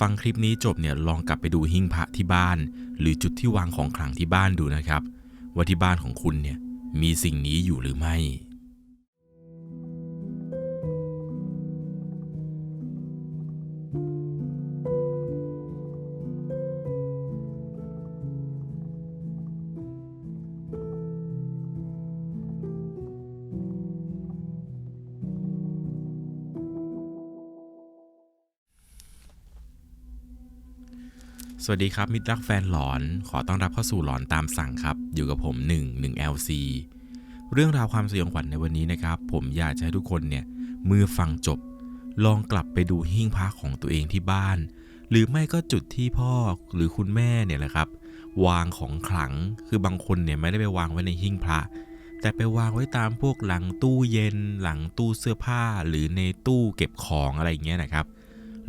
ฟังคลิปนี้จบเนี่ยลองกลับไปดูหิ้งพระที่บ้าน หรือจุดที่วางของขลังที่บ้านดูนะครับ ว่าที่บ้านของคุณเนี่ยมีสิ่งนี้อยู่หรือไม่ สวัสดีครับ มิตรรักแฟนหลอน ขอต้อนรับเข้าสู่หลอนตามสั่งครับ อยู่กับผม 1 1 LC เรื่องราวความสยองขวัญในวันนี้นะครับ ผมอยากจะให้ทุกคนเนี่ยมือฟังจบ ลองกลับไปดูหิ้งพระของตัวเองที่บ้าน หรือไม่ก็จุดที่พ่อหรือคุณแม่เนี่ยแหละครับ วางของขลังคือบางคนเนี่ยไม่ได้ไปวางไว้ในหิ้งพระ แต่ไปวางไว้ตามพวกหลังตู้เย็น หลังตู้เสื้อผ้า หรือในตู้เก็บของอะไรอย่างเงี้ยนะครับ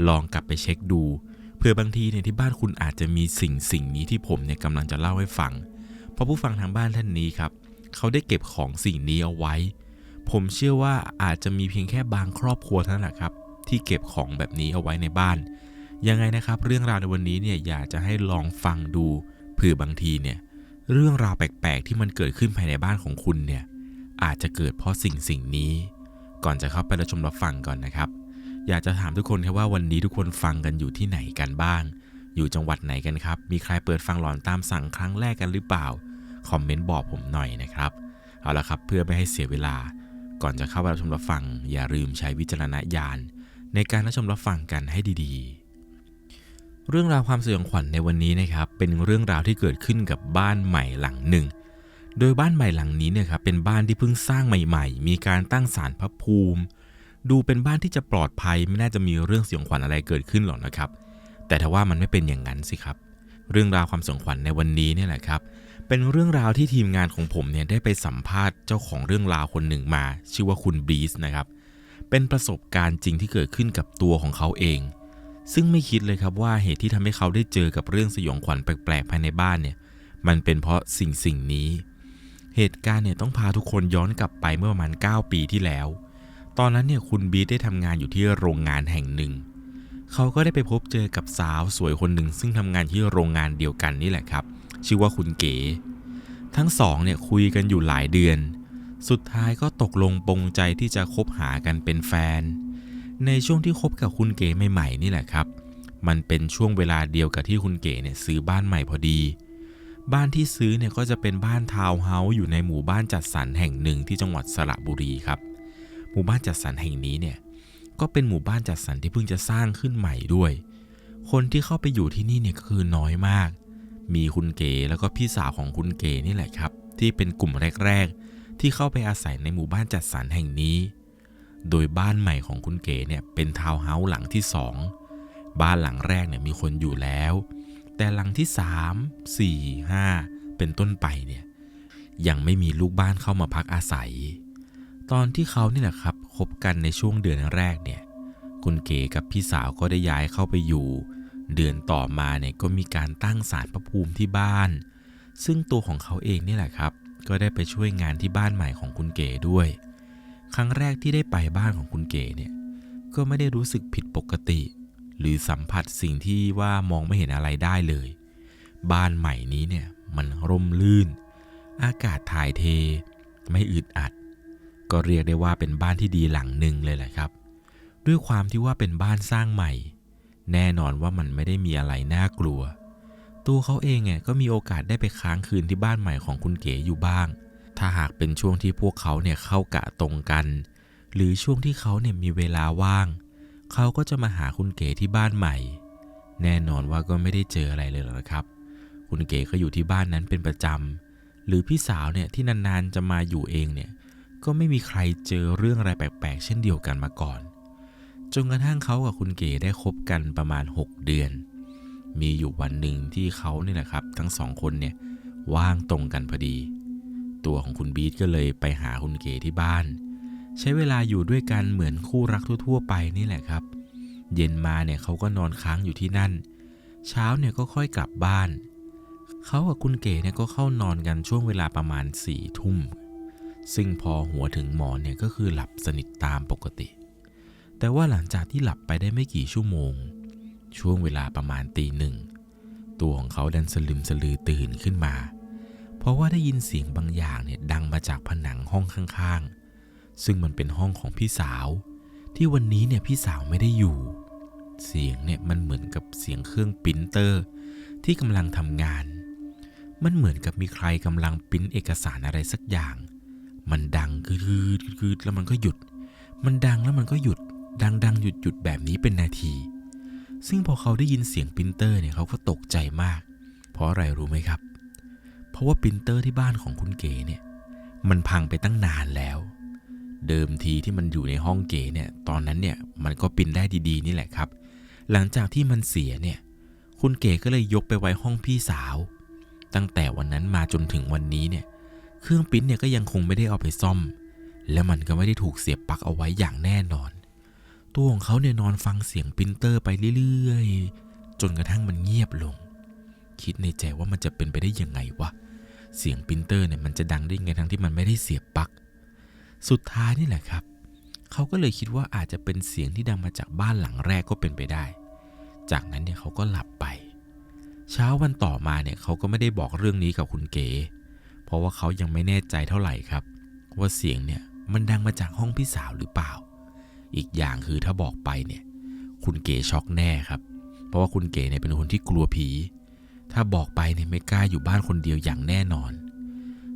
ลองกลับไปเช็คดู เพื่อบางทีเนี่ยที่บ้านคุณอาจจะมีสิ่งสิ่งนี้ที่ผมเนี่ยกำลังจะเล่าให้ฟัง เพราะผู้ฟังทางบ้านท่านนี้ครับ เขาได้เก็บของสิ่งนี้เอาไว้ ผมเชื่อว่าอาจจะมีเพียงแค่บางครอบครัวเท่านั้นแหละครับ ที่เก็บของแบบนี้เอาไว้ในบ้าน ยังไงนะครับ เรื่องราวในวันนี้เนี่ยอยากจะให้ลองฟังดูเผื่อบางทีเนี่ยเรื่องราวแปลกๆ ที่มันเกิดขึ้นภายในบ้านของคุณเนี่ยอาจจะเกิดเพราะสิ่งสิ่งนี้ ก่อนจะเข้าไปรับชมรับฟังก่อนนะครับ อยากจะถามทุกคนครับว่าวันนี้ทุกคนฟังกันอยู่ที่ไหนกันบ้าง อยู่จังหวัดไหนกันครับ มีใครเปิดฟังหลอนตามสั่งครั้งแรกกันหรือเปล่า คอมเมนต์บอกผมหน่อยนะครับ เอาละครับเพื่อไม่ให้เสียเวลา ก่อนจะเข้าไปรับชมรับฟัง อย่าลืมใช้วิจารณญาณในการรับชมรับฟังกันให้ดีๆ เรื่องราวความสยองขวัญในวันนี้นะครับ เป็นเรื่องราวที่เกิดขึ้นกับบ้านใหม่หลังหนึ่ง โดยบ้านใหม่หลังนี้เนี่ยครับเป็นบ้านที่เพิ่งสร้างใหม่ ๆ มีการตั้งศาลพระภูมิ ดูเป็นบ้านที่จะปลอดภัยไม่น่าจะมีเรื่องสยองขวัญอะไรเกิดขึ้นหรอกนะครับ แต่ถ้าว่ามันไม่เป็นอย่างนั้นสิครับ เรื่องราวความสยองขวัญในวันนี้เนี่ยแหละครับ เป็นเรื่องราวที่ทีมงานของผมเนี่ยได้ไปสัมภาษณ์เจ้าของเรื่องราวคนหนึ่งมา ชื่อว่าคุณบีสนะครับ เป็นประสบการณ์จริงที่เกิดขึ้นกับตัวของเขาเอง ซึ่งไม่คิดเลยครับว่าเหตุที่ทำให้เขาได้เจอกับเรื่องสยองขวัญแปลกๆภายในบ้านเนี่ย มันเป็นเพราะสิ่งสิ่งนี้ เหตุการณ์เนี่ยต้องพาทุกคนย้อนกลับไปเมื่อประมาณ 9 ปีที่แล้ว ตอนนั้นเนี่ยคุณบีทได้ทำงานอยู่ที่โรงงานแห่งหนึ่ง เขาก็ได้ไปพบเจอกับสาวสวยคนหนึ่ง ซึ่งทำงานที่โรงงานเดียวกันนี่แหละครับ ชื่อว่าคุณเก๋ ทั้งสองเนี่ยคุยกันอยู่หลายเดือน สุดท้ายก็ตกลงปรงใจที่จะคบหากันเป็นแฟน ในช่วงที่คบกับคุณเก๋ใหม่ๆนี่แหละครับ มันเป็นช่วงเวลาเดียวกับที่คุณเก๋เนี่ยซื้อบ้านใหม่พอดีบ้านที่ซื้อเนี่ยก็จะเป็นบ้านทาวน์เฮาส์อยู่ในหมู่บ้านจัดสรรแห่งหนึ่งที่จังหวัดสระบุรีครับ หมู่บ้านจัดสรรแห่งนี้เนี่ยก็เป็นหมู่บ้านจัดสรรที่เพิ่งจะสร้างขึ้นใหม่ด้วย คนที่เข้าไปอยู่ที่นี่เนี่ยก็คือน้อยมาก มีคุณเก๋แล้วก็พี่สาวของคุณเก๋นี่แหละครับ ที่เป็นกลุ่มแรก ๆ ที่เข้าไปอาศัยในหมู่บ้านจัดสรรแห่งนี้ โดยบ้านใหม่ของคุณเก๋เนี่ยเป็นทาวน์เฮาส์หลังที่สองบ้านหลังแรกเนี่ยมีคนอยู่แล้ว แต่หลังที่ 3 4 5 เป็นต้นไปเนี่ยยังไม่มีลูกบ้านเข้ามาพักอาศัย ตอนที่เขานี่แหละครับคบกันในช่วงเดือนแรกเนี่ยคุณเก๋กับพี่สาวก็ได้ย้ายเข้าไปอยู่ เดือนต่อมาเนี่ยก็มีการตั้งศาลพระภูมิที่บ้าน ซึ่งตัวของเขาเองนี่แหละครับ ก็ได้ไปช่วยงานที่บ้านใหม่ของคุณเก๋ด้วย ครั้งแรกที่ได้ไปบ้านของคุณเก๋เนี่ยก็ไม่ได้รู้สึกผิดปกติ หรือสัมผัสสิ่งที่ว่ามองไม่เห็นอะไรได้เลย บ้านใหม่นี้เนี่ยมันร่มรื่น อากาศถ่ายเท ไม่อึดอัด ก็เรียกได้ว่าเป็นบ้านที่ดีหลังหนึ่งเลยแหละครับ ด้วยความที่ว่าเป็นบ้านสร้างใหม่ แน่นอนว่ามันไม่ได้มีอะไรน่ากลัว ตัวเขาเองเนี่ยก็มีโอกาสได้ไปค้างคืนที่บ้านใหม่ของคุณเก๋อยู่บ้าง ถ้าหากเป็นช่วงที่พวกเขาเนี่ยเข้ากะตรงกัน หรือช่วงที่เขาเนี่ยมีเวลาว่าง เขาก็จะมาหาคุณเก๋ที่บ้านใหม่ แน่นอนว่าก็ไม่ได้เจออะไรเลยหรอกนะครับ คุณเก๋ก็อยู่ที่บ้านนั้นเป็นประจำหรือพี่สาวเนี่ยที่นานๆจะมาอยู่เองเนี่ย ก็ไม่มีใครเจอเรื่องอะไรแปลกๆ เช่นเดียวกันมาก่อน จนกระทั่งเขากับคุณเก๋ได้คบกันประมาณ 6 เดือน มีอยู่วันหนึ่งที่เขาเนี่ยแหละครับ ทั้งสองคนเนี่ยว่างตรงกันพอดี ตัวของคุณบีทก็เลยไปหาคุณเก๋ที่บ้าน ใช้เวลาอยู่ด้วยกันเหมือนคู่รักทั่วๆ ไปนี่แหละครับ เย็นมาเนี่ยเขาก็นอนค้างอยู่ที่นั่น เช้าเนี่ยก็ค่อยกลับบ้านเขากับคุณเก๋เนี่ยก็เข้านอนกันช่วงเวลาประมาณสี่ทุ่ม ซึ่งพอหัวถึงหมอนเนี่ยก็คือหลับสนิทตามปกติ แต่ว่าหลังจากที่หลับไปได้ไม่กี่ชั่วโมง ช่วงเวลาประมาณตีหนึ่ง ตัวของเขาดันสลึมสลือตื่นขึ้นมา เพราะว่าได้ยินเสียงบางอย่างเนี่ยดังมาจากผนังห้องข้างๆ ซึ่งมันเป็นห้องของพี่สาว ที่วันนี้เนี่ยพี่สาวไม่ได้อยู่ เสียงเนี่ยมันเหมือนกับเสียงเครื่องปรินเตอร์ ที่กำลังทำงาน มันเหมือนกับมีใครกำลังปริ้นเอกสารอะไรสักอย่าง มันดังคือคือแล้วมันก็หยุด มันดังแล้วมันก็หยุด ดังดังหยุดหยุดแบบนี้เป็นนาที ซึ่งพอเขาได้ยินเสียงปรินเตอร์เนี่ยเขาก็ตกใจมาก เพราะอะไรรู้ไหมครับ เพราะว่าปรินเตอร์ที่บ้านของคุณเก๋เนี่ยมันพังไปตั้งนานแล้ว เดิมทีที่มันอยู่ในห้องเก๋เนี่ย ตอนนั้นเนี่ยมันก็ปรินได้ดีๆ นี่แหละครับ หลังจากที่มันเสียเนี่ย คุณเก๋ก็เลยยกไปไว้ห้องพี่สาว ตั้งแต่วันนั้นมาจนถึงวันนี้เนี่ย เครื่องปิ้นเนี่ยก็ยังคงไม่ได้เอาไปซ่อม และมันก็ไม่ได้ถูกเสียบปลั๊กเอาไว้อย่างแน่นอน ตัวของเขาเนี่ยนอนฟังเสียงปรินเตอร์ไปเรื่อยๆ จนกระทั่งมันเงียบลง คิดในใจว่ามันจะเป็นไปได้ยังไงวะ เสียงปรินเตอร์เนี่ยมันจะดังได้ไงทั้งที่มันไม่ได้เสียบปลั๊ก สุดท้ายนี่แหละครับเขาก็เลยคิดว่าอาจจะเป็นเสียงที่ดังมาจากบ้านหลังแรกก็เป็นไปได้ จากนั้นเนี่ยเขาก็หลับไป เช้าวันต่อมาเนี่ยเขาก็ไม่ได้บอกเรื่องนี้กับคุณเก๋ เพราะว่าเขายังไม่แน่ใจเท่าไหร่ครับ ว่าเสียงเนี่ยมันดังมาจากห้องพี่สาวหรือเปล่า อีกอย่างคือถ้าบอกไปเนี่ยคุณเก๋ช็อกแน่ครับ เพราะว่าคุณเก๋เนี่ยเป็นคนที่กลัวผี ถ้าบอกไปเนี่ยไม่กล้าอยู่บ้านคนเดียวอย่างแน่นอน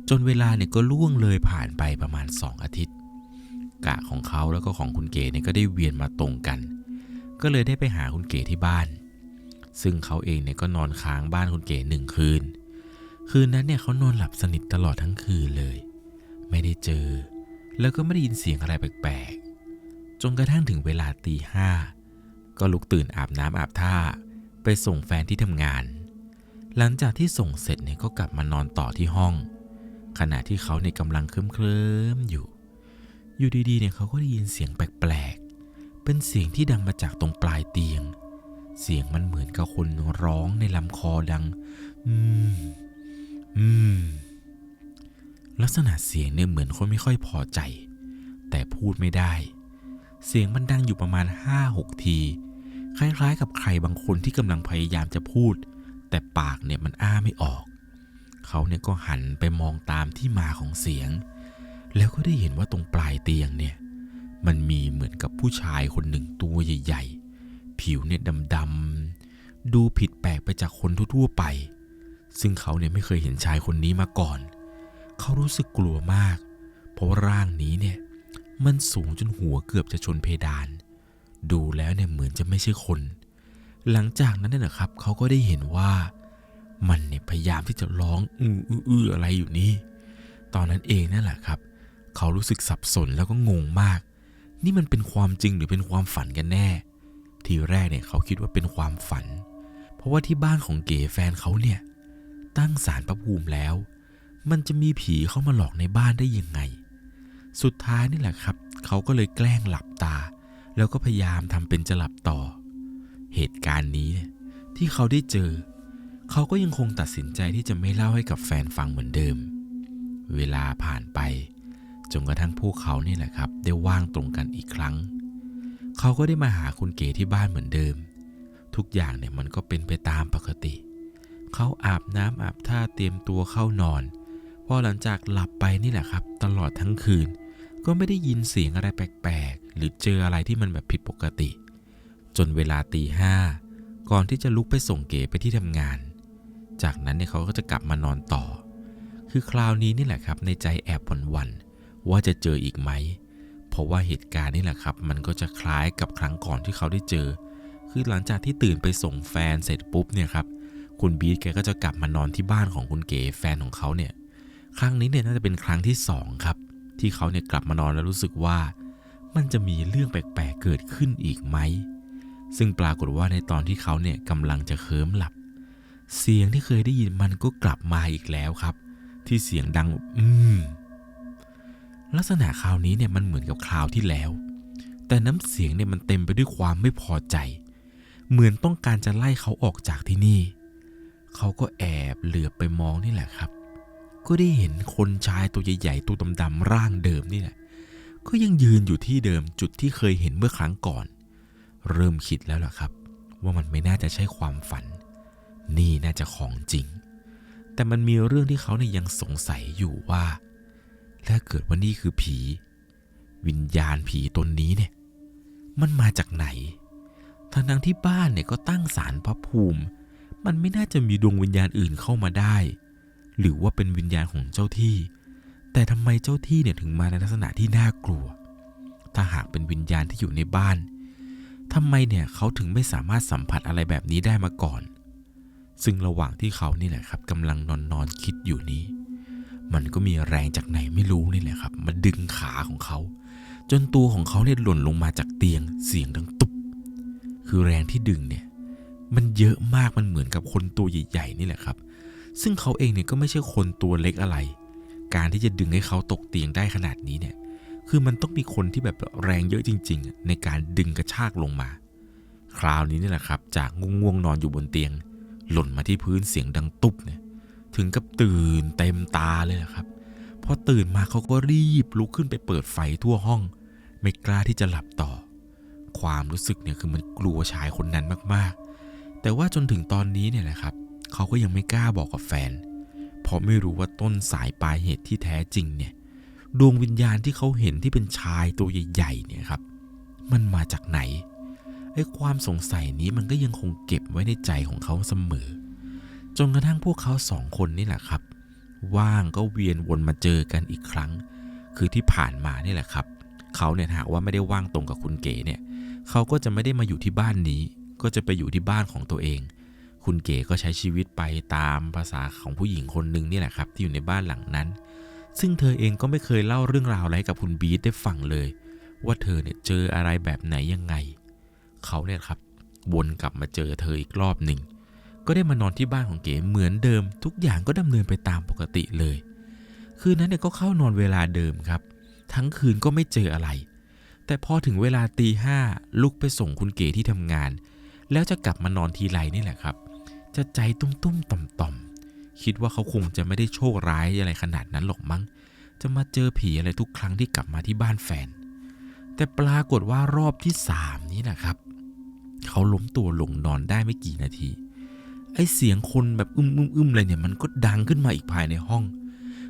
จนเวลาเนี่ยก็ล่วงเลยผ่านไปประมาณ 2 อาทิตย์ กะของเขาแล้วก็ของคุณเก๋เนี่ยก็ได้เวียนมาตรงกัน ก็เลยได้ไปหาคุณเก๋ที่บ้าน ซึ่งเขาเองเนี่ยก็นอนค้างบ้านคุณเก๋หนึ่งคืน คืนนั้นเนี่ยเขานอนหลับสนิทตลอดทั้งคืนเลย ไม่ได้เจอ แล้วก็ไม่ได้ยินเสียงอะไรแปลกๆ จนกระทั่งถึงเวลาตีห้าก็ลุกตื่นอาบน้ำอาบท่า ไปส่งแฟนที่ทำงาน หลังจากที่ส่งเสร็จเนี่ยก็กลับมานอนต่อที่ห้อง ขณะที่เขาเนี่ยกำลังเคลิ้มๆอยู่ อยู่ดีๆเนี่ยเขาก็ได้ยินเสียงแปลกๆ เป็นเสียงที่ดังมาจากตรงปลายเตียง เสียงมันเหมือนกับคนร้องในลำคอดัง อืม อืม ลักษณะเสียงเนี่ยเหมือนคนไม่ค่อยพอใจ แต่พูดไม่ได้ เสียงมันดังอยู่ประมาณ5-6ที คล้ายๆ กับใครบางคนที่กำลังพยายามจะพูด แต่ปากเนี่ยมันอ้าไม่ออก เขาเนี่ยก็หันไปมองตามที่มาของเสียง แล้วก็ได้เห็นว่าตรงปลายเตียงเนี่ย มันมีเหมือนกับผู้ชายคนหนึ่งตัวใหญ่ ๆ ผิวเนี่ยดำๆดูผิดแปลกไปจากคนทั่วๆไป ซึ่งเขาเนี่ยไม่เคยเห็นชายคนนี้มาก่อน เขารู้สึกกลัวมาก เพราะว่าร่างนี้เนี่ยมันสูงจนหัวเกือบจะชนเพดาน ดูแล้วเนี่ยเหมือนจะไม่ใช่คน หลังจากนั้นเนี่ยนะครับ เขาก็ได้เห็นว่า มันเนี่ยพยายามที่จะร้องอื้ออื้ออื้ออะไรอยู่นี่ ตอนนั้นเองนั่นแหละครับ เขารู้สึกสับสนแล้วก็งงมาก นี่มันเป็นความจริงหรือเป็นความฝันกันแน่ ทีแรกเนี่ยเขาคิดว่าเป็นความฝัน เพราะว่าที่บ้านของเก๋แฟนเขาเนี่ย ตั้งศาลพระภูมิแล้ว มันจะมีผีเข้ามาหลอกในบ้านได้ยังไง สุดท้ายนี่แหละครับ เขาก็เลยแกล้งหลับตา แล้วก็พยายามทำเป็นจะหลับต่อ เหตุการณ์นี้ที่เขาได้เจอ เขาก็ยังคงตัดสินใจที่จะไม่เล่าให้กับแฟนฟังเหมือนเดิม เวลาผ่านไปจนกระทั่งพวกเขานี่แหละครับ ได้ว่างตรงกันอีกครั้ง เขาก็ได้มาหาคุณเก๋ที่บ้านเหมือนเดิม ทุกอย่างเนี่ยมันก็เป็นไปตามปกติ เขาอาบน้ำอาบท่าเตรียมตัวเข้านอน พอหลังจากหลับไปนี่แหละครับ ตลอดทั้งคืน ก็ไม่ได้ยินเสียงอะไรแปลกๆ หรือเจออะไรที่มันแบบผิดปกติ จนเวลาตีห้าก่อนที่จะลุกไปส่งเก๋ไปที่ทำงาน จากนั้นเนี่ยเขาก็จะกลับมานอนต่อ คือคราวนี้นี่แหละครับ ในใจแอบหวั่นๆว่าจะเจออีกไหม เพราะว่าเหตุการณ์นี่แหละครับ มันก็จะคล้ายกับครั้งก่อนที่เขาได้เจอ คือหลังจากที่ตื่นไปส่งแฟนเสร็จปุ๊บเนี่ยครับ คุณบีทแกก็จะกลับมานอนที่บ้านของคุณเก๋แฟนของเขาเนี่ย ครั้งนี้เนี่ยน่าจะเป็นครั้งที่สองครับ ที่เขาเนี่ยกลับมานอนแล้วรู้สึกว่ามันจะมีเรื่องแปลกๆเกิดขึ้นอีกไหม ซึ่งปรากฏว่าในตอนที่เขาเนี่ยกำลังจะเคลิ้มหลับ เสียงที่เคยได้ยินมันก็กลับมาอีกแล้วครับ ที่เสียงดัง อืม ลักษณะคราวนี้เนี่ยมันเหมือนกับคราวที่แล้ว แต่น้ำเสียงเนี่ยมันเต็มไปด้วยความไม่พอใจ เหมือนต้องการจะไล่เขาออกจากที่นี่ เขาก็แอบเหลือบไปมองนี่แหละครับ ก็ได้เห็นคนชายตัวใหญ่ ๆ ตัวดำๆร่างเดิมนี่แหละ ก็ยังยืนอยู่ที่เดิมจุดที่เคยเห็นเมื่อครั้งก่อน เริ่มคิดแล้วล่ะครับ ว่ามันไม่น่าจะใช่ความฝัน นี่น่าจะของจริง แต่มันมีเรื่องที่เขาเนี่ยยังสงสัยอยู่ว่า ถ้าเกิดว่านี่คือผี วิญญาณผีตนนี้เนี่ย มันมาจากไหนทั้งทั้งที่บ้านเนี่ยก็ตั้งศาลพระภูมิ มันไม่น่าจะมีดวงวิญญาณอื่นเข้ามาได้ หรือว่าเป็นวิญญาณของเจ้าที่ แต่ทำไมเจ้าที่เนี่ยถึงมาในลักษณะที่น่ากลัว ถ้าหากเป็นวิญญาณที่อยู่ในบ้านทำไมเนี่ยเขาถึงไม่สามารถสัมผัสอะไรแบบนี้ได้มาก่อน ซึ่งระหว่างที่เขานี่แหละครับกำลังนอนนอนคิดอยู่นี้ มันก็มีแรงจากไหนไม่รู้นี่แหละครับมาดึงขาของเขา จนตัวของเขาเนี่ยหล่นลงมาจากเตียงเสียงดังตุบ คือแรงที่ดึงเนี่ย มันเยอะมากมันเหมือนกับคนตัวใหญ่ๆนี่แหละครับ ซึ่งเขาเองเนี่ยก็ไม่ใช่คนตัวเล็กอะไร การที่จะดึงให้เขาตกเตียงได้ขนาดนี้เนี่ย คือมันต้องมีคนที่แบบแรงเยอะจริง ๆ ในการดึงกระชากลงมา คราวนี้นี่แหละครับ จากง่วงๆนอนอยู่บนเตียง หล่นมาที่พื้นเสียงดังตุ๊บเนี่ย ถึงกับตื่นเต็มตาเลยนะครับ พอตื่นมาเขาก็รีบลุกขึ้นไปเปิดไฟทั่วห้อง ไม่กล้าที่จะหลับต่อ ความรู้สึกเนี่ยคือมันกลัวชายคนนั้นมากๆ แต่ว่าจนถึงตอนนี้เนี่ยแหละครับ เขาก็ยังไม่กล้าบอกกับแฟน เพราะไม่รู้ว่าต้นสายปลายเหตุที่แท้จริงเนี่ย ดวงวิญญาณที่เขาเห็นที่เป็นชายตัวใหญ่ๆเนี่ยครับ มันมาจากไหน ไอ้ความสงสัยนี้มันก็ยังคงเก็บไว้ในใจของเขาเสมอ จนกระทั่งพวกเขาสองคนนี่แหละครับ ว่างก็เวียนวนมาเจอกันอีกครั้ง คือที่ผ่านมานี่แหละครับ เขาเนี่ยหากว่าไม่ได้ว่างตรงกับคุณเก๋เนี่ย เขาก็จะไม่ได้มาอยู่ที่บ้านนี้ ก็จะไปอยู่ที่บ้านของตัวเอง คุณเก๋ก็ใช้ชีวิตไปตามภาษาของผู้หญิงคนหนึ่งนี่แหละครับ ที่อยู่ในบ้านหลังนั้น ซึ่งเธอเองก็ไม่เคยเล่าเรื่องราวอะไรกับคุณบีทได้ฟังเลย ว่าเธอเนี่ยเจออะไรแบบไหนยังไง เขาเนี่ยครับวนกลับมาเจอเธออีกรอบหนึ่งก็ได้มานอนที่บ้านของเก๋เหมือนเดิม ทุกอย่างก็ดำเนินไปตามปกติเลย คืนนั้นเนี่ยก็เข้านอนเวลาเดิมครับ ทั้งคืนก็ไม่เจออะไร แต่พอถึงเวลาตีห้าลุกไปส่งคุณเก๋ที่ทำงาน แล้วจะกลับมานอนทีไรนี่แหละครับ จะใจตุ้มๆต่อมๆคิดว่าเขาคงจะไม่ได้โชคร้ายอะไรขนาดนั้นหรอกมั้ง จะมาเจอผีอะไรทุกครั้งที่กลับมาที่บ้านแฟน แต่ปรากฏว่ารอบที่สามนี้นะครับ เขาล้มตัวลงนอนได้ไม่กี่นาที ไอเสียงคนแบบอึมอึมอึมเลยเนี่ยมันก็ดังขึ้นมาอีกภายในห้อง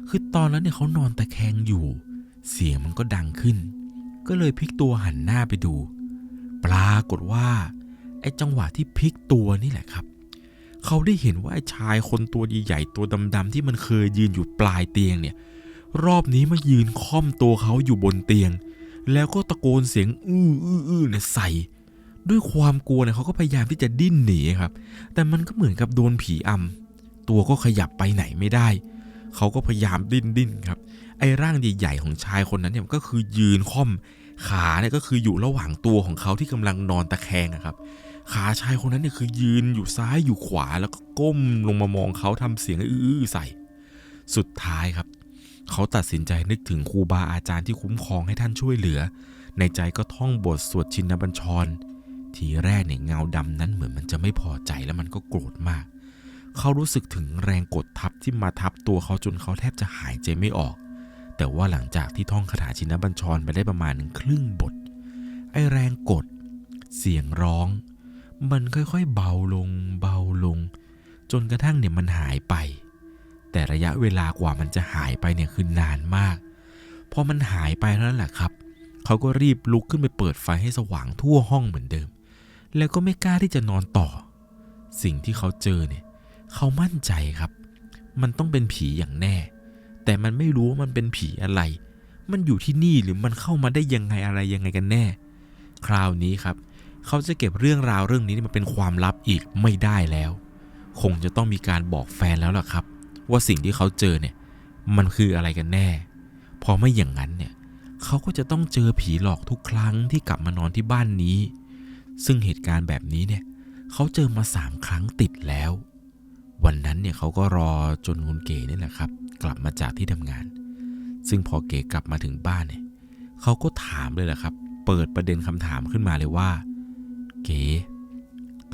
คือตอนนั้นเนี่ยเขานอนตะแคงอยู่ เสียงมันก็ดังขึ้น ก็เลยพลิกตัวหันหน้าไปดู ปรากฏว่า อ้จังหวะที่พลิกตัวนี่แหละครับ เขาได้เห็นว่าไอ้ชายคนตัวใหญ่ๆตัวดำๆที่มันเคยยืนอยู่ปลายเตียงเนี่ย รอบนี้มายืนค่อมตัวเขาอยู่บนเตียง แล้วก็ตะโกนเสียงอื้ออื้ออื้อเนี่ยใส่ด้วยความกลัวเนี่ยเขาก็พยายามที่จะดิ้นหนีครับ แต่มันก็เหมือนกับโดนผีอำตัวก็ขยับไปไหนไม่ได้ เขาก็พยายามดิ้นดิ้นครับ ไอ้ร่างใหญ่ๆของชายคนนั้นเนี่ยก็คือยืนค่อม ขาเนี่ยก็คืออยู่ระหว่างตัวของเขาที่กำลังนอนตะแคงครับ ขาชายคนนั้นเนี่ยคือยืนอยู่ซ้ายอยู่ขวาแล้วก็ก้มลงมามองเขาทำเสียงอื้อใส่ สุดท้ายครับ เขาตัดสินใจนึกถึงครูบาอาจารย์ที่คุ้มครองให้ท่านช่วยเหลือ ในใจก็ท่องบทสวดชินบัญชร ทีแรกเนี่ยเงาดำนั้นเหมือนมันจะไม่พอใจแล้วมันก็โกรธมาก เขารู้สึกถึงแรงกดทับที่มาทับตัวเขาจนเขาแทบจะหายใจไม่ออก แต่ว่าหลังจากที่ท่องคาถาชินบัญชรไปได้ประมาณครึ่งบทไอแรงกด เสียงร้อง มันค่อยๆเบาลงเบาลง จนกระทั่งเนี่ยมันหายไป แต่ระยะเวลากว่ามันจะหายไปเนี่ยคือนานมากพอมันหายไปเท่านั้นแหละครับ เขาก็รีบลุกขึ้นไปเปิดไฟให้สว่างทั่วห้องเหมือนเดิม แล้วก็ไม่กล้าที่จะนอนต่อ สิ่งที่เขาเจอเนี่ย เขามั่นใจครับ มันต้องเป็นผีอย่างแน่ แต่มันไม่รู้ว่ามันเป็นผีอะไร มันอยู่ที่นี่หรือมันเข้ามาได้ยังไงอะไรยังไงกันแน่ คราวนี้ครับ เขาจะเก็บเรื่องราวเรื่องนี้มาเป็นความลับอีกไม่ได้แล้ว คงจะต้องมีการบอกแฟนแล้วล่ะครับ ว่าสิ่งที่เขาเจอเนี่ย มันคืออะไรกันแน่ พอไม่อย่างนั้นเนี่ยเขาก็จะต้องเจอผีหลอกทุกครั้งที่กลับมานอนที่บ้านนี้ ซึ่งเหตุการณ์แบบนี้เนี่ยเขาเจอมาสามครั้งติดแล้ว วันนั้นเนี่ยเขาก็รอจนคุณเก๋นี่แหละครับ กลับมาจากที่ทำงาน ซึ่งพอเก๋กลับมาถึงบ้านเนี่ยเขาก็ถามเลยแหละครับ เปิดประเด็นคำถามขึ้นมาเลยว่า เก๋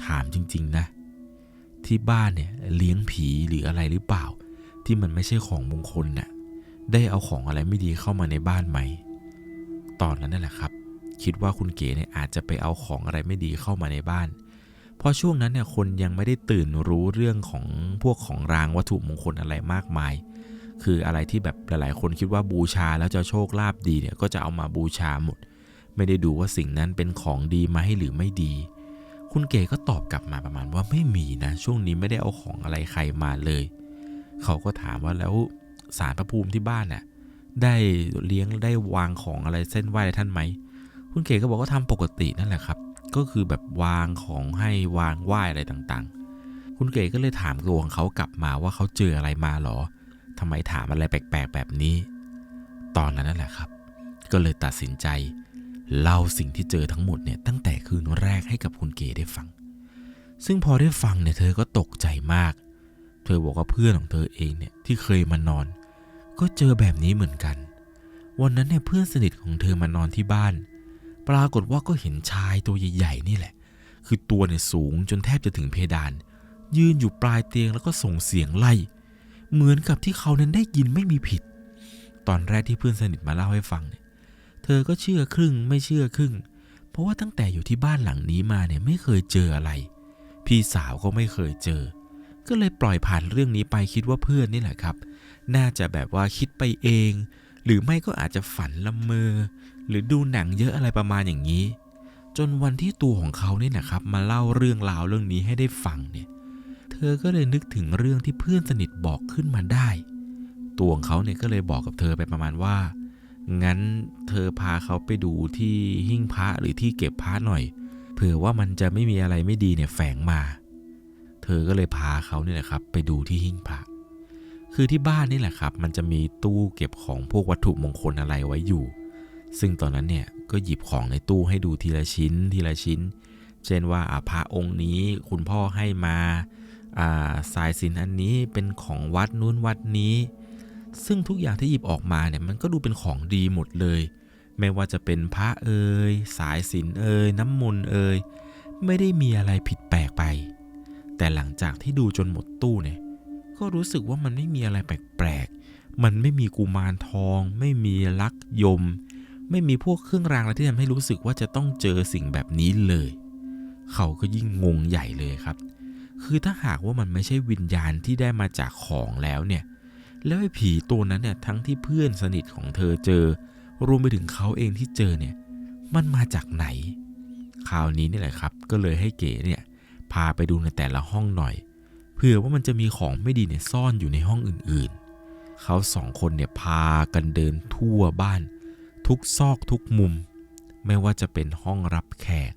ถามจริง ๆ นะ ที่บ้านเนี่ยเลี้ยงผีหรืออะไรหรือเปล่า ที่มันไม่ใช่ของมงคลน่ะได้เอาของอะไรไม่ดีเข้ามาในบ้านไหม ตอนนั้นนั่นแหละครับ คิดว่าคุณเก๋เนี่ยอาจจะไปเอาของอะไรไม่ดีเข้ามาในบ้าน เพราะช่วงนั้นเนี่ยคนยังไม่ได้ตื่นรู้เรื่องของพวกของรางวัตถุมงคลอะไรมากมาย คืออะไรที่แบบหลายๆ คนคิดว่าบูชาแล้วจะโชคลาภดีเนี่ยก็จะเอามาบูชาหมด ไม่ได้ดูว่าสิ่งนั้นเป็นของดีไหมหรือไม่ดี คุณเก๋ก็ตอบกลับมาประมาณว่าไม่มีนะ ช่วงนี้ไม่ได้เอาของอะไรใครมาเลย เขาก็ถามว่าแล้วสารพระภูมิที่บ้านน่ะได้เลี้ยงได้วางของอะไรเส้นไหว้ท่านไหม คุณเก๋ก็บอกว่าทำปกตินั่นแหละครับ ก็คือแบบวางของให้วางไหว้อะไรต่างๆ คุณเก๋ก็เลยถามตัวของเขากลับมาว่าเขาเจออะไรมาหรอทำไมถามอะไรแปลกๆแบบนี้ ตอนนั้นนั่นแหละครับ ก็เลยตัดสินใจ เล่าสิ่งที่เจอทั้งหมดเนี่ยตั้งแต่คืนแรกให้กับคุณเก๋ได้ฟัง ซึ่งพอได้ฟังเนี่ยเธอก็ตกใจมาก เธอบอกว่าเพื่อนของเธอเองเนี่ยที่เคยมานอน ก็เจอแบบนี้เหมือนกัน วันนั้นเนี่ยเพื่อนสนิทของเธอมานอนที่บ้าน ปรากฏว่าก็เห็นชายตัวใหญ่ๆนี่แหละ คือตัวเนี่ยสูงจนแทบจะถึงเพดาน ยืนอยู่ปลายเตียงแล้วก็ส่งเสียงไล่ เหมือนกับที่เขานั้นได้ยินไม่มีผิด ตอนแรกที่เพื่อนสนิทมาเล่าให้ฟังเนี่ย เธอก็เชื่อครึ่งไม่เชื่อครึ่ง เพราะว่าตั้งแต่อยู่ที่บ้านหลังนี้มาเนี่ยไม่เคยเจออะไร พี่สาวก็ไม่เคยเจอ ก็เลยปล่อยผ่านเรื่องนี้ไปคิดว่าเพื่อนนี่แหละครับ น่าจะแบบว่าคิดไปเอง หรือไม่ก็อาจจะฝันละเมอ หรือดูหนังเยอะอะไรประมาณอย่างนี้ จนวันที่ตัวของเขาเนี่ยนะครับ มาเล่าเรื่องราวเรื่องนี้ให้ได้ฟังเนี่ย เธอก็เลยนึกถึงเรื่องที่เพื่อนสนิทบอกขึ้นมาได้ ตัวของเขาเนี่ยก็เลยบอกกับเธอไปประมาณว่า งั้นเธอพาเขาไปดูที่หิ้งพระหรือที่เก็บพระหน่อย เผื่อว่ามันจะไม่มีอะไรไม่ดีเนี่ยแฝงมา เธอก็เลยพาเขาเนี่ยแหละครับ ไปดูที่หิ้งพระ คือที่บ้านนี่แหละครับ มันจะมีตู้เก็บของพวกวัตถุมงคลอะไรไว้อยู่ ซึ่งตอนนั้นเนี่ยก็หยิบของในตู้ให้ดูทีละชิ้นทีละชิ้น เช่นว่าอาพระองค์นี้คุณพ่อให้มาอ่าสายสินอันนี้เป็นของวัดนู้นวัดนี้ ซึ่งทุกอย่างที่หยิบออกมาเนี่ยมันก็ดูเป็นของดีหมดเลย ไม่ว่าจะเป็นพระเอ่ยสายสินเอ่ยน้ำมนต์เอ่ยไม่ได้มีอะไรผิดแปลกไป แต่หลังจากที่ดูจนหมดตู้เนี่ย ก็รู้สึกว่ามันไม่มีอะไรแปลกๆ มันไม่มีกุมารทอง ไม่มีลักยม ไม่มีพวกเครื่องรางอะไรที่ทำให้รู้สึกว่าจะต้องเจอสิ่งแบบนี้เลย เขาก็ยิ่งงงใหญ่เลยครับ คือถ้าหากว่ามันไม่ใช่วิญญาณที่ได้มาจากของแล้วเนี่ย แล้วไอ้ผีตัวนั้นเนี่ยทั้งที่เพื่อนสนิทของเธอเจอ รวมไปถึงเขาเองที่เจอเนี่ยมันมาจากไหน คราวนี้นี่แหละครับ ก็เลยให้เก๋เนี่ยพาไปดูในแต่ละห้องหน่อยเผื่อว่ามันจะมีของไม่ดีเนี่ยซ่อนอยู่ในห้องอื่นๆ เขาสองคนเนี่ยพากันเดินทั่วบ้าน ทุกซอกทุกมุม ไม่ว่าจะเป็นห้องรับแขก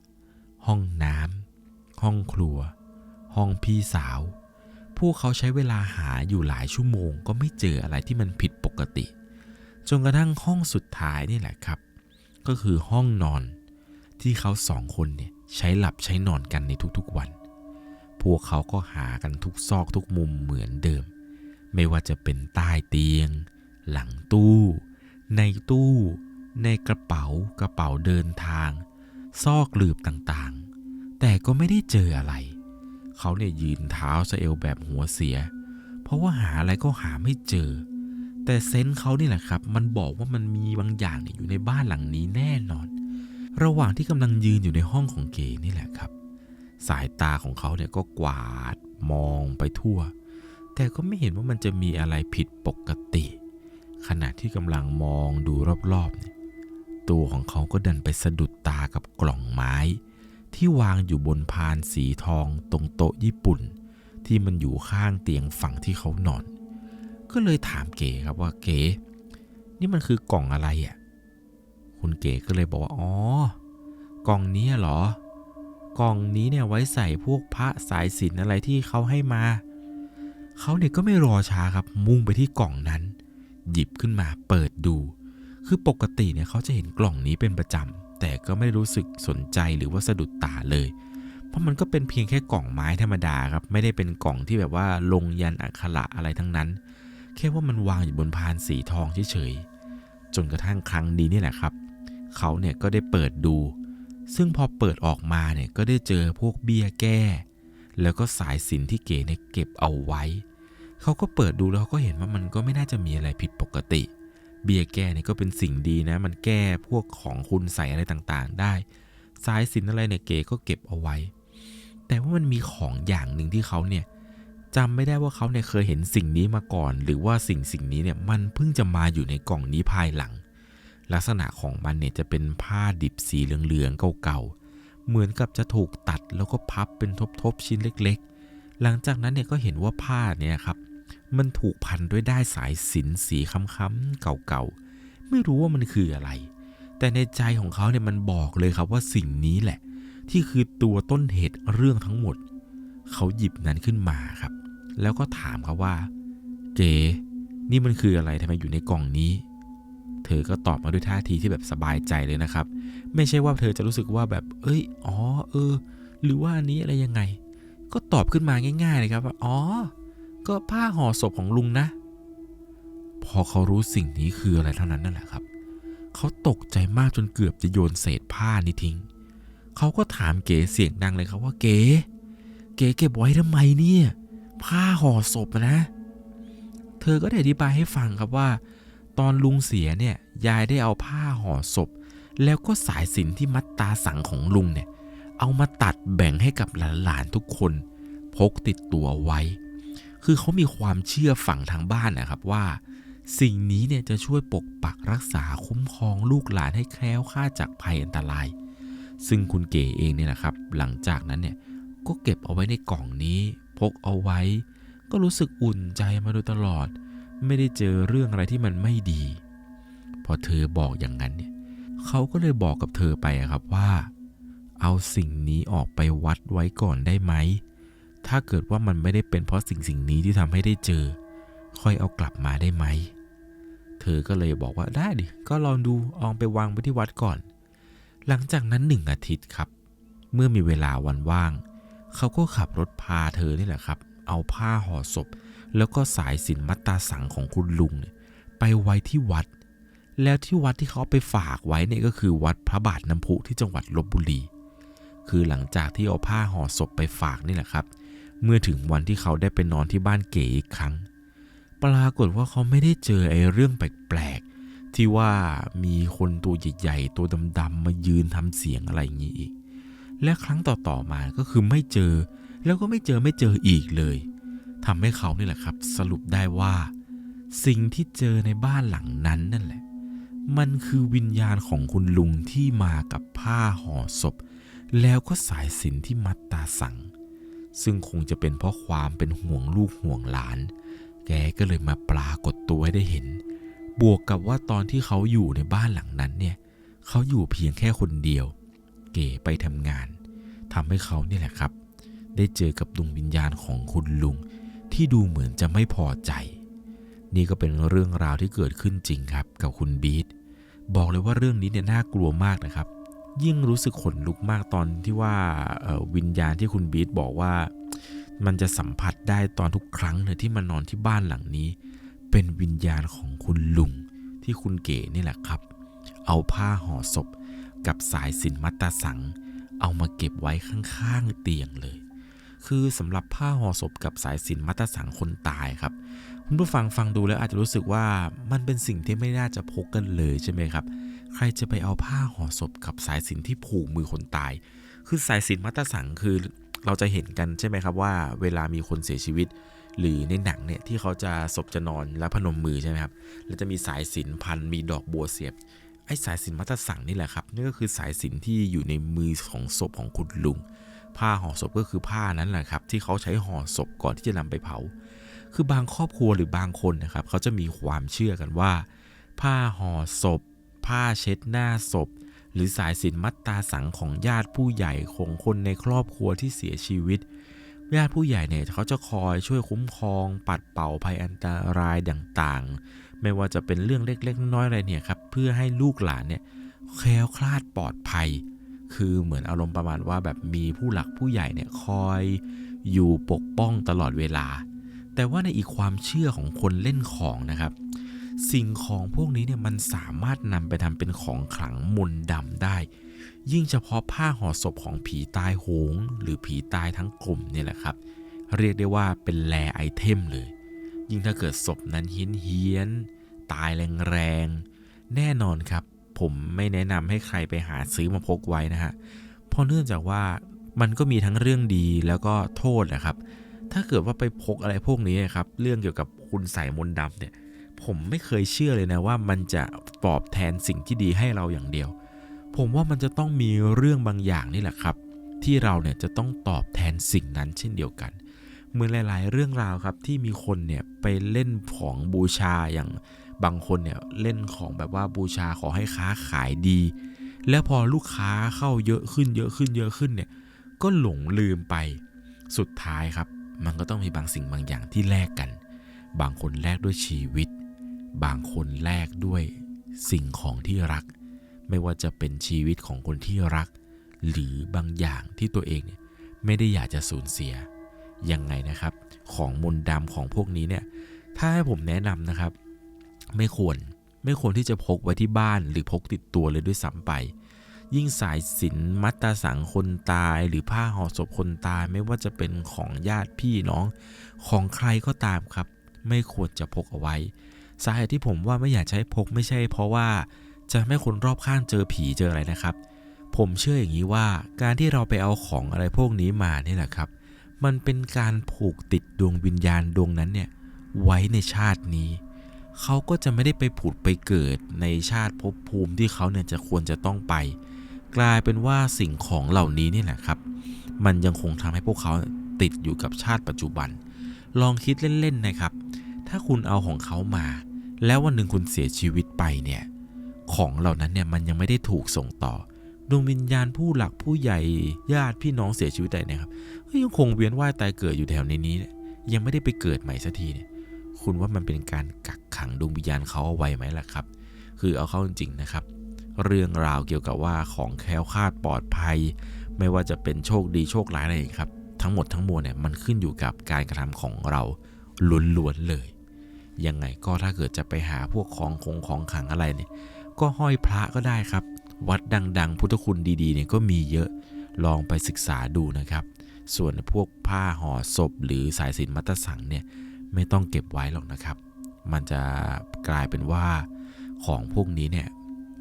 ห้องน้ำห้องครัว ห้องพี่สาว พวกเขาใช้เวลาหาอยู่หลายชั่วโมง ก็ไม่เจออะไรที่มันผิดปกติ จนกระทั่งห้องสุดท้ายนี่แหละครับ ก็คือห้องนอน ที่เขาสองคนเนี่ยใช้หลับใช้นอนกันในทุกๆวัน พวกเขาก็หากันทุกซอกทุกมุมเหมือนเดิม ไม่ว่าจะเป็นใต้เตียง หลังตู้ ในตู้ ในกระเป๋ากระเป๋าเดินทาง ซอกหลืบต่างๆ แต่ก็ไม่ได้เจออะไร เขาเนี่ยยืนเท้าสะเอวแบบหัวเสีย เพราะว่าหาอะไรก็หาไม่เจอ แต่เซนส์เขานี่แหละครับ มันบอกว่ามันมีบางอย่างเนี่ยอยู่ในบ้านหลังนี้แน่นอน ระหว่างที่กำลังยืนอยู่ในห้องของเกนี่แหละครับ สายตาของเขาเนี่ยก็กวาดมองไปทั่ว แต่ก็ไม่เห็นว่ามันจะมีอะไรผิดปกติ ขณะที่กำลังมองดูรอบๆเนี่ยตัวของเขาก็ดันไปสะดุดตากับกล่องไม้ ที่วางอยู่บนพานสีทองตรงโต๊ะญี่ปุ่น ที่มันอยู่ข้างเตียงฝั่งที่เขานอน ก็เลยถามเก๋ครับว่าเก๋นี่มันคือกล่องอะไรอะ่ะคุณเก๋ก็เลยบอกว่าอ๋อกล่องนี้เหรอ กล่องนี้เนี่ยไว้ใส่พวกพระสายสิญจนอะไรที่เขาให้มาเขาเนี่ยก็ไม่รอช้าครับ มุ่งไปที่กล่องนั้น หยิบขึ้นมาเปิดดู คือปกติเนี่ยเขาจะเห็นกล่องนี้เป็นประจำ แต่ก็ไม่รู้สึกสนใจหรือว่าสะดุดตาเลย เพราะมันก็เป็นเพียงแค่กล่องไม้ธรรมดาครับ ไม่ได้เป็นกล่องที่แบบว่าลงยันอักขระอะไรทั้งนั้น แค่ว่ามันวางอยู่บนพานสีทองเฉยๆ จนกระทั่งครั้งนี้นี่แหละครับ เขาเนี่ยก็ได้เปิดดู ซึ่งพอเปิดออกมาเนี่ยก็ได้เจอพวกเบี้ยแก้ แล้วก็สายสินที่เก๋เนี่ยเก็บเอาไว้ เขาก็เปิดดูแล้วเขาก็เห็นว่ามันก็ไม่น่าจะมีอะไรผิดปกติเเบีย้ยแก้เนี่ยก็เป็นสิ่งดีนะ มันแก้พวกของคุณใส่อะไรต่างๆ ได้ สายสินอะไรเนี่ยเก๋ก็เก็บเอาไว้แแต่ว่ามันมีของอย่างหนึ่งที่เขาเนี่ยจำไม่ได้ว่าเขาเนี่ยเคยเห็นสิ่งนี้มาก่อน หรือว่าสิ่งสิ่งนี้เนี่ยมันเพิ่งจะมาอยู่ในกล่องนี้ภายหลัง ลักษณะของมันเนี่ยจะเป็นผ้าดิบสีเหลืองๆเก่าๆ เหมือนกับจะถูกตัดแล้วก็พับเป็นทบๆชิ้นเล็ก ๆ หลังจากนั้นเนี่ยก็เห็นว่าผ้าเนี่ยครับ มันถูกพันด้วยได้ายสายสินสีค้ำๆเก่าๆ ไม่รู้ว่ามันคืออะไร แต่ในใจของเขาเนี่ยมันบอกเลยครับว่าสิ่งนี้แหละ ที่คือตัวต้นเหตุเรื่องทั้งหมด เขาหยิบนั้นขึ้นมาครับ แล้วก็ถามครับว่า เก๋นี่มันคืออะไรทำไมอยู่ในกล่องนี้ เธอก็ตอบมาด้วยท่าทีที่แบบสบายใจเลยนะครับ ไม่ใช่ว่าเธอจะรู้สึกว่าแบบ เอ้ย อ๋อ เออ หรือว่าอันนี้อะไรยังไง ก็ตอบขึ้นมาง่าย ๆ เลยครับว่า อ๋อ ก็ผ้าห่อศพของลุงนะ พอเขารู้สิ่งนี้คืออะไรเท่านั้นนั่นแหละครับ เขาตกใจมากจนเกือบจะโยนเศษผ้านี้ทิ้ง เขาก็ถามเก๋เสียงดังเลยครับว่าเก๋ เก๋เก็บไว้ทำไมเนี่ย ผ้าห่อศพนะ เธอก็ได้อธิบายให้ฟังครับว่า ตอนลุงเสียเนี่ยยายได้เอาผ้าห่อศพ แล้วก็สายสินที่มัดตาสังของลุงเนี่ยเอามาตัดแบ่งให้กับหลานๆทุกคน พกติดตัวไว้ คือเขามีความเชื่อฝั่งทางบ้านนะครับว่า สิ่งนี้เนี่ยจะช่วยปกปักรักษาคุ้มครองลูกหลานให้แคล้วคลาดจากภัยอันตราย ซึ่งคุณเก๋เองเนี่ยนะครับ หลังจากนั้นเนี่ยก็เก็บเอาไว้ในกล่องนี้ พกเอาไว้ ก็รู้สึกอุ่นใจมาโดยตลอด ไม่ได้เจอเรื่องอะไรที่มันไม่ดี พอเธอบอกอย่างนั้นเนี่ยเขาก็เลยบอกกับเธอไปอะครับว่า เอาสิ่งนี้ออกไปวัดไว้ก่อนได้ไหม ถ้าเกิดว่ามันไม่ได้เป็นเพราะสิ่งสิ่งนี้ที่ทำให้ได้เจอ ค่อยเอากลับมาได้ไหม เธอก็เลยบอกว่าได้ดิ ก็ลองดูเอองไปวางไว้ที่วัดก่อน หลังจากนั้นหนึ่งอาทิตย์ครับ เมื่อมีเวลาวันว่าง เขาก็ขับรถพาเธอนี่แหละครับ เอาผ้าห่อศพ แล้วก็สายสินมัตตาสังของคุณลุงเนี่ยไปไว้ที่วัด แล้วที่วัดที่เขาเอาไปฝากไว้เนี่ยก็คือวัดพระบาทน้ำพุที่จังหวัดลบบุรี คือหลังจากที่เอาผ้าห่อศพไปฝากนี่แหละครับเเมื่อถึงวันที่เขาได้ไปนอนที่บ้านเก๋อีกครั้ง ปรากฏว่าเขาไม่ได้เจอไอ้เรื่องแปลกๆ ที่ว่ามีคนตัวใหญ่ๆ ตัวดำๆ มายืนทำเสียงอะไรอย่างนี้อีก และครั้งต่อๆมาก็คือไม่เจอ แล้วก็ไม่เจอไม่เจออีกเลยทำให้เขานี่แหละครับ สรุปได้ว่า สิ่งที่เจอในบ้านหลังนั้นนั่นแหละ มันคือวิญญาณของคุณลุงที่มากับผ้าห่อศพ แล้วก็สายสินที่มัดตาสัง ซึ่งคงจะเป็นเพราะความเป็นห่วงลูกห่วงหลาน แกก็เลยมาปรากฏตัวให้ได้เห็น บวกกับว่าตอนที่เขาอยู่ในบ้านหลังนั้นเนี่ยเขาอยู่เพียงแค่คนเดียว เก๋ไปทำงานทำให้เขานี่แหละครับ ได้เจอกับดวงวิญญาณของคุณลุง ที่ดูเหมือนจะไม่พอใจ นี่ก็เป็นเรื่องราวที่เกิดขึ้นจริงครับ กับคุณบีทบอกเลยว่าเรื่องนี้เนี่ยน่ากลัวมากนะครับ ยิ่งรู้สึกขนลุกมากตอนที่ว่าวิญญาณที่คุณบีทบอกว่า มันจะสัมผัสได้ตอนทุกครั้งเลยที่มานอนที่บ้านหลังนี้ เป็นวิญญาณของคุณลุงที่คุณเก๋นี่แหละครับ เอาผ้าห่อศพกับสายสินมัตตาสัง เอามาเก็บไว้ข้างๆเตียงเลย คือสำหรับผ้าห่อศพกับสายสินมัตตาสังคนตายครับคุณผู้ฟังฟังดูแล้วอาจจะรู้สึกว่ามันเป็นสิ่งที่ไม่น่าจะพกกันเลยใช่ไหมครับ ใครจะไปเอาผ้าห่อศพกับสายสินที่ผูกมือคนตาย คือสายสินมัตตสังคือเราจะเห็นกันใช่ไหมครับว่า เวลามีคนเสียชีวิต หรือในหนังเนี่ยที่เขาจะศพจะนอนแล้วพนมมือใช่ไหมครับแล้วจะมีสายสินพันมีดอกบัวเสียบไอ้สายสินมัตตสังนี่แหละครับนี่ก็คือสายสินที่อยู่ในมือของศพของคุณลุง ผ้าห่อศพก็คือผ้านั้นแหละครับที่เขาใช้ห่อศพก่อนที่จะนำไปเผา คือบางครอบครัวหรือบางคนนะครับเขาจะมีความเชื่อกันว่า ผ้าห่อศพ ผ้าเช็ดหน้าศพ หรือสายสินมัตตาสังของญาติผู้ใหญ่ของคนในครอบครัวที่เสียชีวิต ญาติผู้ใหญ่เนี่ยเขาจะคอยช่วยคุ้มครอง ปัดเป่าภัยอันตรายต่างๆ ไม่ว่าจะเป็นเรื่องเล็กๆน้อยๆอะไรเนี่ยครับเพื่อให้ลูกหลานเนี่ยแคล้วคลาดปลอดภัย คือเหมือนอารมณ์ประมาณว่าแบบมีผู้หลักผู้ใหญ่เนี่ยคอยอยู่ปกป้องตลอดเวลา แต่ว่าในอีกความเชื่อของคนเล่นของนะครับ สิ่งของพวกนี้เนี่ยมันสามารถนำไปทำเป็นของขลังมนต์ดำได้ ยิ่งเฉพาะผ้าห่อศพของผีตายโหง หรือผีตายทั้งกลุ่มเนี่ยแหละครับ เรียกได้ว่าเป็นแลไอเทมเลย ยิ่งถ้าเกิดศพนั้นเฮี้ยนเฮียนๆตายแรงๆแน่นอนครับ ผมไม่แนะนำให้ใครไปหาซื้อมาพกไว้นะฮะเพราะเนื่องจากว่ามันก็มีทั้งเรื่องดีแล้วก็โทษนะครับ ถ้าเกิดว่าไปพกอะไรพวกนี้ครับ เรื่องเกี่ยวกับคุณใส่มนต์ดำเนี่ย ผมไม่เคยเชื่อเลยนะว่ามันจะตอบแทนสิ่งที่ดีให้เราอย่างเดียว ผมว่ามันจะต้องมีเรื่องบางอย่างนี่แหละครับ ที่เราเนี่ยจะต้องตอบแทนสิ่งนั้นเช่นเดียวกัน เหมือนหลาย ๆ เรื่องราวครับที่มีคนเนี่ยไปเล่นของบูชาอย่างบางคนเนี่ยเล่นของแบบว่าบูชาขอให้ค้าขายดี แล้วพอลูกค้าเข้าเยอะขึ้นเยอะขึ้นเยอะขึ้นเนี่ยก็หลงลืมไปสุดท้ายครับ มันก็ต้องมีบางสิ่งบางอย่างที่แลกกัน บางคนแลกด้วยชีวิต บางคนแลกด้วยสิ่งของที่รัก ไม่ว่าจะเป็นชีวิตของคนที่รัก หรือบางอย่างที่ตัวเองเนี่ยไม่ได้อยากจะสูญเสียยังไงนะครับ ของมนต์ดำของพวกนี้เนี่ยถ้าให้ผมแนะนำนะครับ ไม่ควรไม่ควรที่จะพกไว้ที่บ้านหรือพกติดตัวเลยด้วยซ้ำไป ยิ่งสายสินมัตตาสังคนตายหรือผ้าห่อศพคนตาย ไม่ว่าจะเป็นของญาติพี่น้อง ของใครก็ตามครับ ไม่ควรจะพกเอาไว้ สาเหตุที่ผมว่าไม่อยากใช้พกไม่ใช่ เพราะว่าจะไม่คนรอบข้างเจอผีเจออะไรนะครับ ผมเชื่ออย่างนี้ว่าการที่เราไปเอาของอะไรพวกนี้มาเนี่แหละครับ มันเป็นการผูกติดดวงวิญญาณดวงนั้นเนี่ยไว้ในชาตินี้ เขาก็จะไม่ได้ไปผุดไปเกิดในชาติภพภูมิที่เขาเนี่ยจะควรจะต้องไป กลายเป็นว่าสิ่งของเหล่านี้นี่แหละครับ มันยังคงทำให้พวกเขาติดอยู่กับชาติปัจจุบัน ลองคิดเล่นๆนะครับ ถ้าคุณเอาของเขามา แล้ววันหนึ่งคุณเสียชีวิตไปเนี่ย ของเหล่านั้นเนี่ยมันยังไม่ได้ถูกส่งต่อดวงวิญญาณผู้หลักผู้ใหญ่ญาติพี่น้องเสียชีวิตใดนะครับยังคงเวียนว่ายตายเกิดอยู่แถวในนี้ยังไม่ได้ไปเกิดใหม่สักทีเนี่ยคุณว่ามันเป็นการกักขังดวงวิญญาณเขาเอาไว้ไหมล่ะครับ คือเอาเข้าจริงๆนะครับ เรื่องราวเกี่ยวกับว่าของแคล้วคลาดปลอดภัย ไม่ว่าจะเป็นโชคดีโชคร้ายอะไรครับ ทั้งหมดทั้งมวลเนี่ยมันขึ้นอยู่กับการกระทำของเราล้วนๆเลย ยังไงก็ถ้าเกิดจะไปหาพวกของคงของขังอะไรเนี่ย ก็ห้อยพระก็ได้ครับ วัดดัง ๆ พุทธคุณดีๆเนี่ยก็มีเยอะลองไปศึกษาดูนะครับ ส่วนพวกผ้าห่อศพ หรือสายสินมัตตสังเนี่ยไม่ต้องเก็บไว้หรอกนะครับ มันจะกลายเป็นว่าของพวกนี้เนี่ย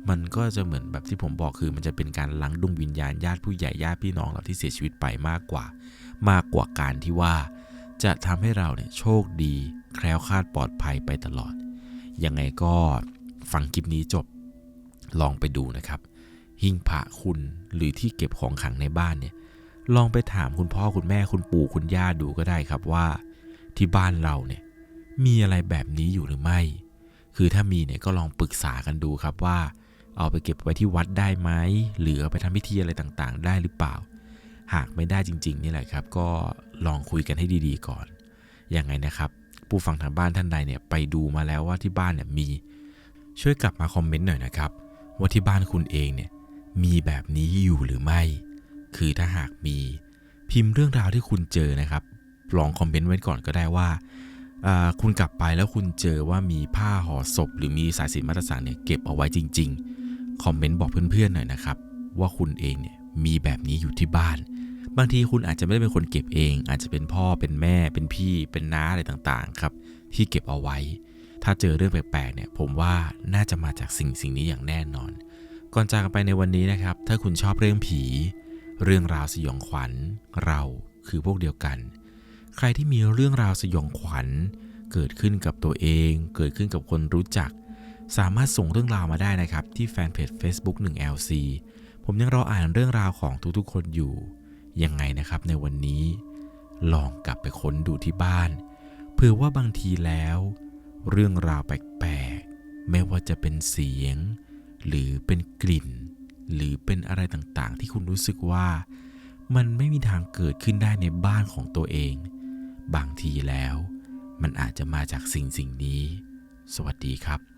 มันก็จะเหมือนแบบที่ผมบอกคือ มันจะเป็นการล้างดวงวิญญาณญาติผู้ใหญ่ญาติพี่น้องเราที่เสียชีวิตไปมากกว่า มากกว่าการที่ว่า จะทำให้เราเนี่ยโชคดีแคล้วคลาดปลอดภัยไปตลอด ยังไงก็ฟังคลิปนี้จบลองไปดูนะครับ หิ้งพระคุณหรือที่เก็บของขังในบ้านเนี่ยลองไปถามคุณพ่อคุณแม่คุณปู่คุณย่าดูก็ได้ครับว่า ที่บ้านเราเนี่ยมีอะไรแบบนี้อยู่หรือไม่ คือถ้ามีเนี่ยก็ลองปรึกษากันดูครับว่า เอาไปเก็บไว้ที่วัดได้ไหมหรือเอาไปทำพิธีอะไรต่างๆ ได้หรือเปล่า หากไม่ได้จริง ๆ นี่แหละครับ ก็ ลองคุยกันให้ดีๆก่อน ยังไงนะครับ ผู้ฟังทางบ้านท่านใดเนี่ยไปดูมาแล้วว่าที่บ้านเนี่ยมี ช่วยกลับมาคอมเมนต์หน่อยนะครับ ว่าที่บ้านคุณเองเนี่ยมีแบบนี้อยู่หรือไม่ คือถ้าหากมีพิมพ์เรื่องราวที่คุณเจอนะครับ ลองคอมเมนต์ไว้ก่อนก็ได้ว่า คุณกลับไปแล้วคุณเจอว่ามีผ้าห่อศพ หรือมีสายสินมัตสังเนี่ยเก็บเอาไว้จริง ๆ คอมเมนต์บอกเพื่อนๆหน่อยนะครับ ว่าคุณเองเนี่ยมีแบบนี้อยู่ที่บ้าน บางทีคุณอาจจะไม่ได้เป็นคนเก็บเอง อาจจะเป็นพ่อเป็นแม่เป็นพี่เป็นน้าอะไรต่างๆครับ ที่เก็บเอาไว้ ถ้าเจอเรื่องแปลกๆเนี่ย ผมว่าน่าจะมาจากสิ่งสิ่งนี้อย่างแน่นอน ก่อนจากกันไปในวันนี้นะครับ ถ้าคุณชอบเรื่องผี เรื่องราวสยองขวัญ เราคือพวกเดียวกัน ใครที่มีเรื่องราวสยองขวัญ เกิดขึ้นกับตัวเอง เกิดขึ้นกับคนรู้จัก สามารถส่งเรื่องราวมาได้นะครับที่แฟนเพจ Facebook 1 LC ผมยังรออ่านเรื่องราวของทุกๆ คนอยู่ ยังไงนะครับในวันนี้ลองกลับไปค้นดูที่บ้านเผื่อว่าบางทีแล้ว เรื่องราวแปลกๆไม่ว่าจะเป็นเสียง หรือเป็นกลิ่น หรือเป็นอะไรต่างๆ ที่คุณรู้สึกว่า มันไม่มีทางเกิดขึ้นได้ในบ้านของตัวเอง บางทีแล้ว มันอาจจะมาจากสิ่งสิ่งนี้ สวัสดีครับ